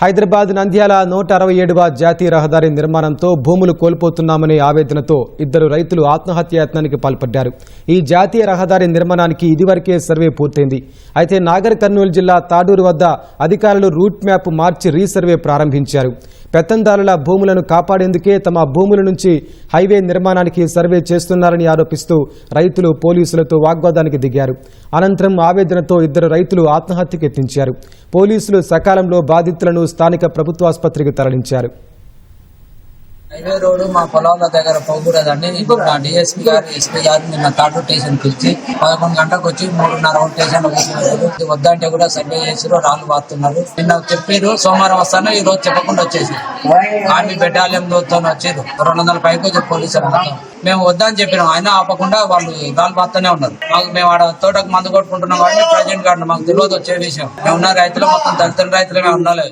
హైదరాబాద్ నంద్యాల నూట అరవై ఏడవ జాతీయ రహదారి నిర్మాణంతో భూములు కోల్పోతున్నామనే ఆవేదనతో ఇద్దరు రైతులు ఆత్మహత్యాయత్నానికి పాల్పడ్డారు. ఈ జాతీయ రహదారి నిర్మాణానికి ఇదివరకే సర్వే పూర్తయింది. అయితే నాగర్ కర్నూలు జిల్లా తాడూరు వద్ద అధికారులు రూట్ మ్యాప్ మార్చి రీసర్వే ప్రారంభించారు. పెత్తందారుల భూములను కాపాడేందుకే తమ భూముల నుంచి హైవే నిర్మాణానికి సర్వే చేస్తున్నారని ఆరోపిస్తూ రైతులు పోలీసులతో వాగ్వాదానికి దిగారు. అనంతరం ఆవేదనతో ఇద్దరు రైతులు ఆత్మహత్యకు యత్నించారు పోలీసులు సకాలంలో బాధితులను స్థానిక ప్రభుత్వాసుపత్రికి తరలించారు. హైవే రోడ్డు మా పొలాల దగ్గర పోకూడదండి. ఇప్పుడు నా డిఎస్పీ గారు ఎస్పీ గారు నిన్న తాటూ స్టేషన్ పిలిచి పదకొండు గంటలకు వచ్చి మూడున్నర స్టేషన్లో వద్దంటే కూడా సర్వే చేసారు రాళ్ళు బాతున్నారు నిన్న చెప్పారు సోమవారం వస్తాను ఈ రోజు చెప్పకుండా వచ్చేసి ఆర్మీ బెటాలియం వచ్చారు రెండు వందల పైకి వచ్చి పోలీసులు మేము వద్దని చెప్పినాం అయినా ఆపకుండా వాళ్ళు రాళ్ళు పారుతూనే ఉన్నారు. మాకు మేము ఆడ తోటకు మందు కొట్టుకుంటున్నాం కాబట్టి ప్రజెంట్ కాదు మాకు తెలియదు వచ్చే విషయం. మేము ఉన్న రైతులు మొత్తం దళితుల రైతులు మేము ఉండాలి.